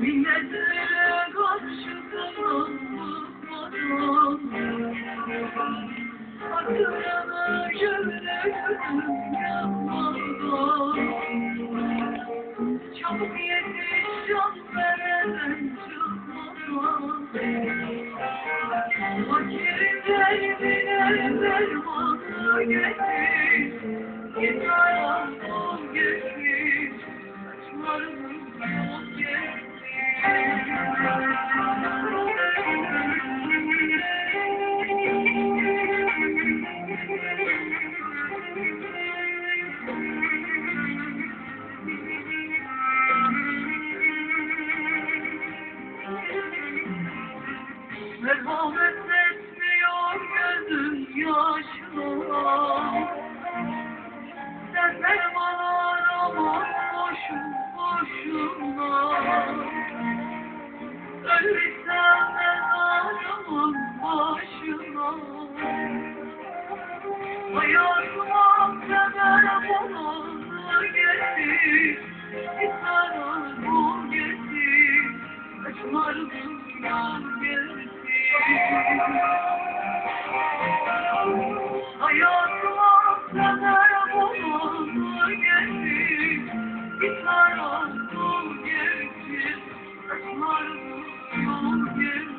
Milletlere karşı kazanmadan Hatırına gönlüm yanmadan Çabuk yetiş can vereden çıkmadan Fakirin derdine dermanı getir Git ayağım boşuna Ölürsem mezarımın başına Hayatıma sebep olanı getir Bir sararım getir Saçlarımı yar getir Getir Saçlarımı yar getir